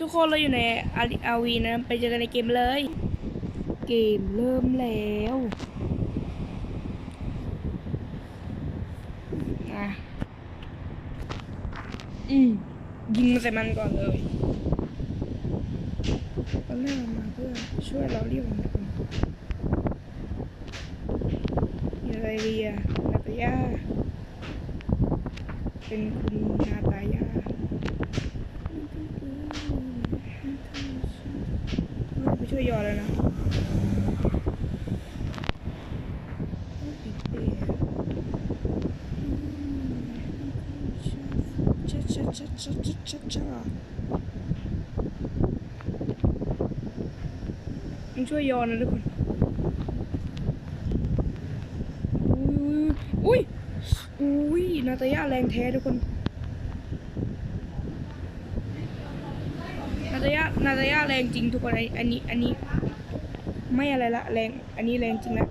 ทุกคนเราอยู่ในอารีอาวีนะ ไปเจอกันในเกมเลย เกมเริ่มแล้วนะอืมยิงมันใส่มันก่อนเลยตอนแรกมันมาเพื่อช่วยเราเรียกมันคนมีอะไรเรียนาตายาเป็นคุณนาตายา ช่วยยอเลยนะชัชชัชชัชชัชชัชชัชมึงช่วยยอนะทุกคนอุ้ยอุ้ยอุ้ยนาตาย่าแรงแท้ทุกคน นาตายานาตายาแรงจริงทุกคนอันอันนี้ อันนี้ ไม่อะไรละแรง อันนี้แรงจริงละ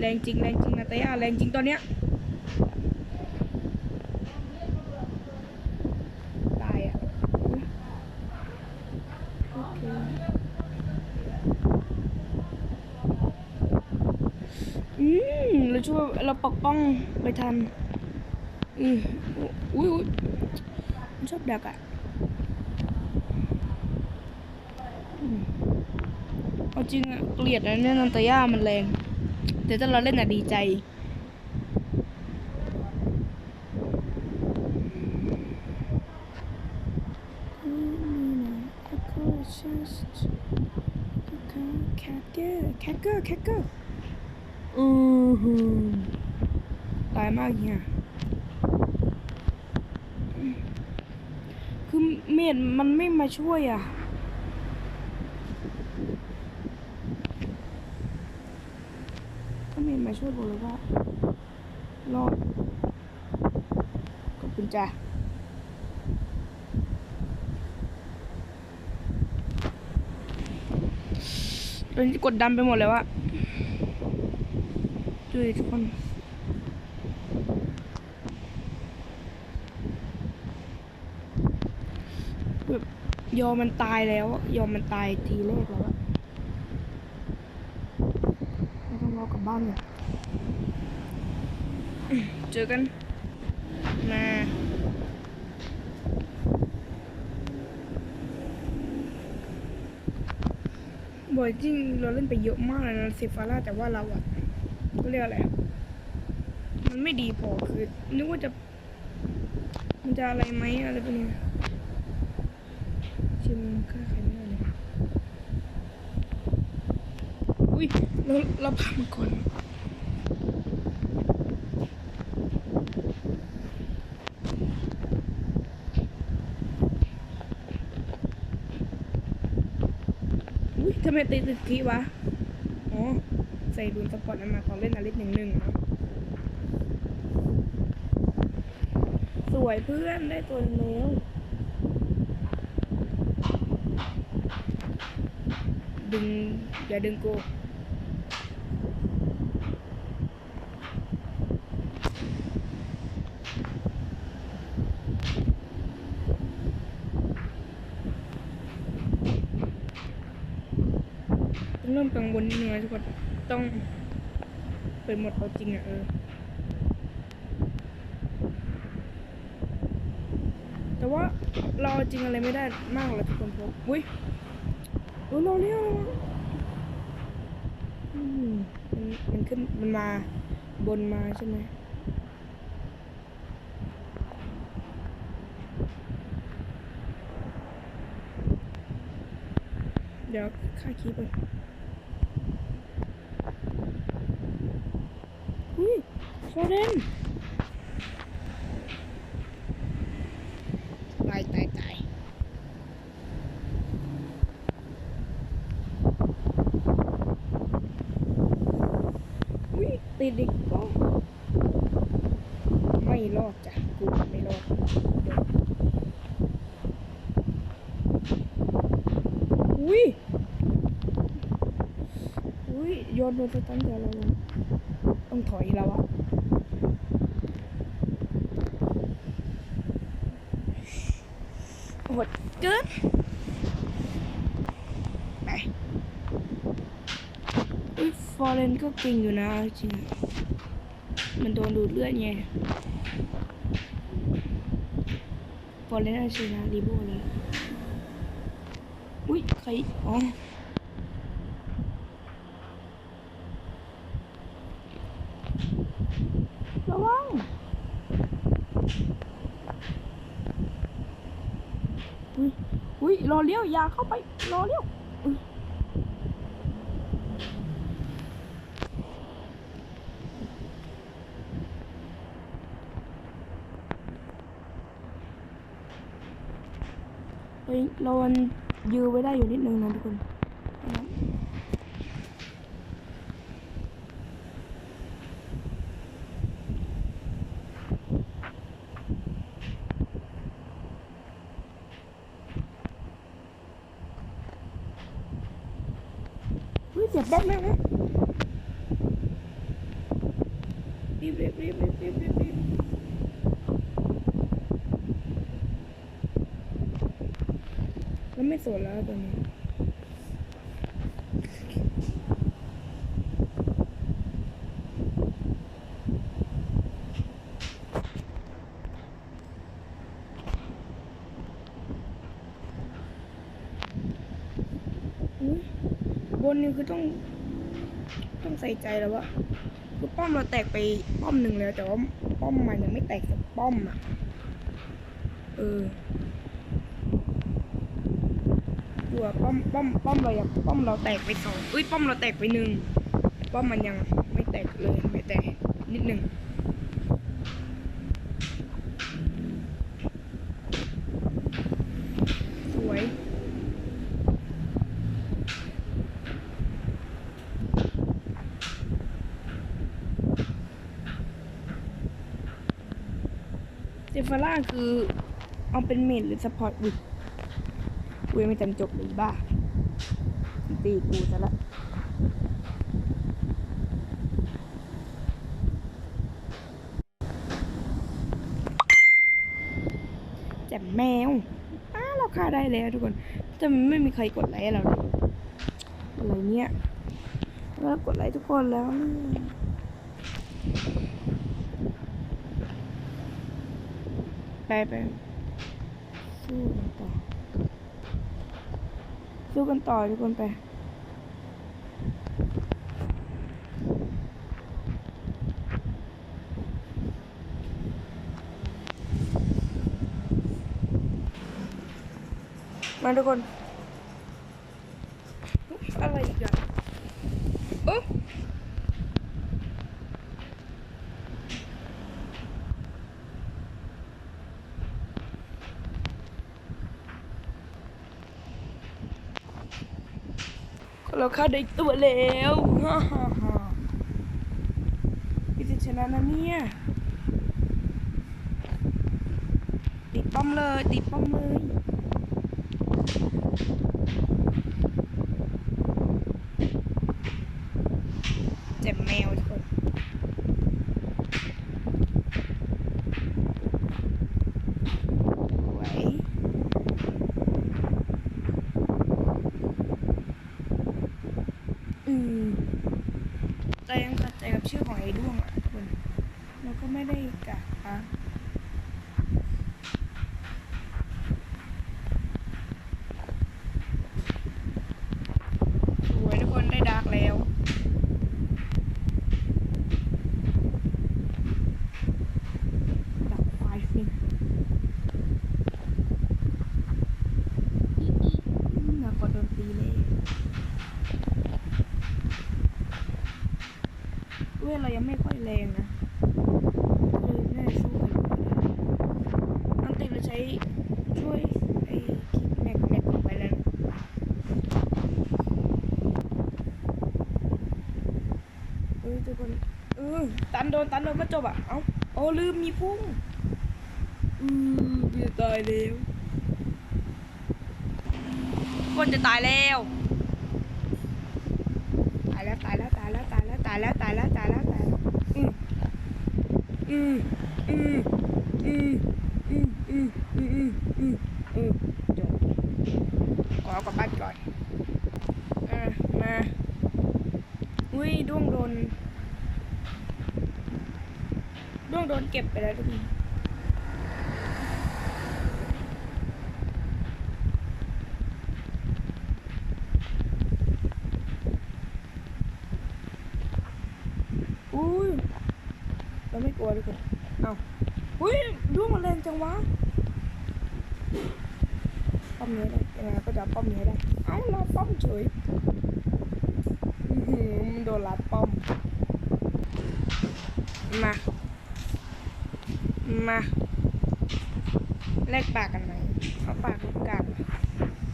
แรงจริงแรงจริงนาตายาแรงจริงตอนเนี้ยตายอะโอเคอืมเราช่วยเราปกป้องไปทันอืมอุ้ยอุ้ยชอบดักอะ เอาจริงอะเกลียดนะเนี่ยนันตาย่ามันแรง แต่ถ้าเราเล่นอะดีใจ แคคเกอร์แคคเกอร์แคคเกอร์อือหือตายมากเนี่ยคือเมดมันไม่มาช่วยอะ ถ้าเมาช่วยบอกเลยว่ารอดขอบคุณจ้ะตอนนี้กดดันไปหมดเลยว่าดูดิทุกคนแบบยอมมันตายแล้ว ยอมมันตายทีแรกแล้วอะไม่ต้องรอกลับบ้านเลย เจอกันมาบ่อยจริงเราเล่นไปเยอะมากเลยนะเซฟาร่าแต่ว่าเราอะก็เรียกอะไรมันไม่ดีพอคือนึกว่าจะมันจะอะไรไหมอะไรพวกนี้ชิมค่าใครไม่ได้เลยอุ้ยเราเราพามาก่อนำไมติดติดทีวะ อ๋อ ใส่ดูนสปอร์ตนั้นมาของเล่นอาริสหนึ่งหนึ่งนะสวยเพื่อนได้ตัวนึงแล้วดึง อย่าดึงกู ริ่มกังวลนิดนึงนะทุกคนต้องเปิดหมดเอาจริงอะเออแต่ว่าเราเอจริงอะไรไม่ได้มากเลยทุกคนพราะอุ้ยโอ้เราเรียกมมันมันขึ้นมันมาบนมาใช่ไหมเดี๋ยวค่าคีย์ไป อุ้ยโซ เดนตายตายตายอุ้ยติดอีกก็ไม่รอดจ้ะกูไม่รอดเดี๋ยวอุ้ยอุ้ยโยนโดนสตันเดี๋ยวเราลงต้องถอยแล้วอะ หดเกินไปอุ้ยฟอร์เรนก็เก่งอยู่นะจริงมันโดนดูดเลือดไงฟอร์เรนอาชนะรีโบเลยอุ้ยใครอ๋อระวัง อุ้ย อุ้ยรอเลี้ยวอย่าเข้าไปรอเลี้ยวเฮ้ยเรามันยื้อไว้ได้อยู่นิดนึงนะทุกคนนะครับ อุ้ยเจ็บแป๊บมากนะรีบรีบรีบรีบรีบรีบรีบแล้วไม่สนแล้วตอนนี้ อุ๊ยบ นนี่คือต้อง ต้องใส่ใจแล้ววะคือป้อมเราแตกไปป้อมหนึ่งแล้ว แต่ว่าป้อมมันยังไม่แตกสักป้อมอะ เออดูว่าป้อมป้อมป้อมเรายังป้อมเราแตกไปสองอุ้ยป้อมเราแตกไปหนึ่งป้อมมันยังไม่แตกเลยไม่แตกนิดหนึ่งสวย เซ ฟาร่าคือเอาเป็นเมดหรือสปอร์ตอุ้ยกูยังไม่จำจบเลยบ้าตีกูซะละแจ่มแมวอ้าเราฆ่าได้แล้วทุกคนแต่ไม่มีใครกดไลค์เราเลยอะไรเนี่ยแล้วกดไลค์ทุกคนแล้วเนี่ย ไปไปสู้กันต่อ สู้กันต่อทุกคนไปมาทุกคนอะไรอีกอะโอ๊ะเราฆ่าได้ตัวแล้วฮ่าฮ่าฮ่าพี่จะชนะนะเนี่ย ติดป้อมเลย ติดป้อมเลยเจ็บแมวทุกคนไหวอืม แต่ยังตัดใจกับชื่อของไอ้ด้วงอะทุกคนเราก็ไม่ได้กะอะสวยทุกคนได้ดาร์กแล้ว ดับไฟฟินอีอีอืมหนักกว่าโดนตีเลยเว้ยเรายังไม่ค่อยแรงนะคือน่าจะสู้กันอันติเราใช้ช่วยไอ้คิดแม็กแม็กลงไปแล้วนะเออทุกคนเออตันโดนตันโดนก็จบอะเอ้าโอ้ลืมมีพุ่งอือจะตายแล้วคนจะตายแล้วตายแล้วตายแล้วตายแล้วตายแล้วตายแล้วตายแล้วตายแล้วตายแล้วอืมอืมอืมอืมอืมอืมอืมอืมอืมอออจบขอกลับบ้านก่อนอะมา อุ้ยด้วงโดนด้วงโดนเก็บไปแล้วทุกคนอุ้ยเราไม่กลัวทุกคนเอาอุ้ยด้วงมันแรงจังวะป้อมนี้ได้ยังไงก็จะป้อมนี้ได้ เอ้าเราป้อมเฉย หือมันโดนลัดป้อม มา มาแลกปากกันไหมเอาปากกับกาด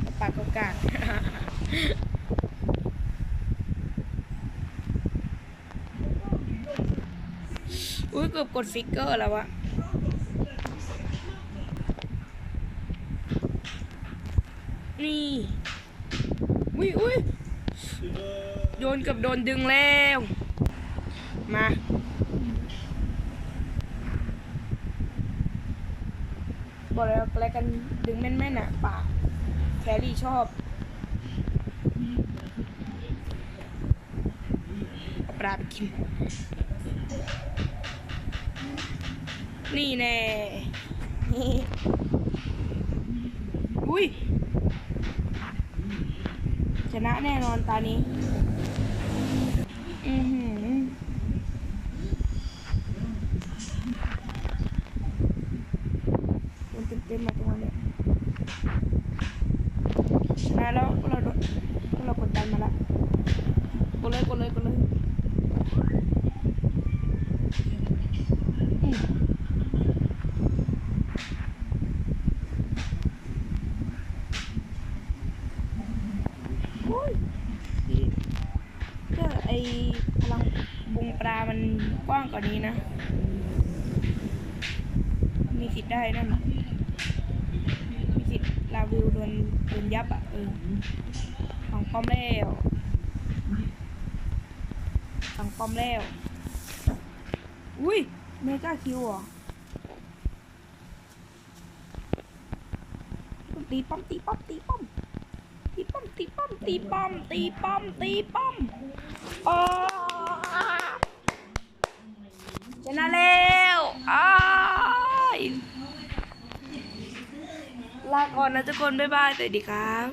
เอาปากกับกาดอุ้ยเกือบกดฟิกเกอร์แล้วอะนี่ อุ้ยอุ้ย โดนกับโดนดึงแล้ว มาบอกเลยว่าอะไรกันดึงแม่นๆอะปากแครี่ชอบเอาปลาไปกิน นี่แน่นี่อุ้ยชนะแน่นอนตานี้ อือหือ โดนเต็มๆมาตรงนี้ชนะแล้วพวกเราโดนพวกเรากดดันมาละกดเลยกดเลยกดเลยอืมโอ้ยนี่ ก็ไอพลังบุงปลา มันกว้างกว่านี้นะ มีสิทธิ์ได้นั่นน่ะมีสิทธิ์ลาวิวโดนโดนยับอะเออฝังป้อมแล้วฝังป้อมแล้ว อุ้ยเมกาคิวเหรอตีป้อมตีป้อมตีป้อม ตีป้อมตีป้อมตีป้อมตีป้อมตีป้อมโอ้ชนะแล้วอ้ายลาก่อนนะทุกคน บ๊ายบาย สวัสดีครับ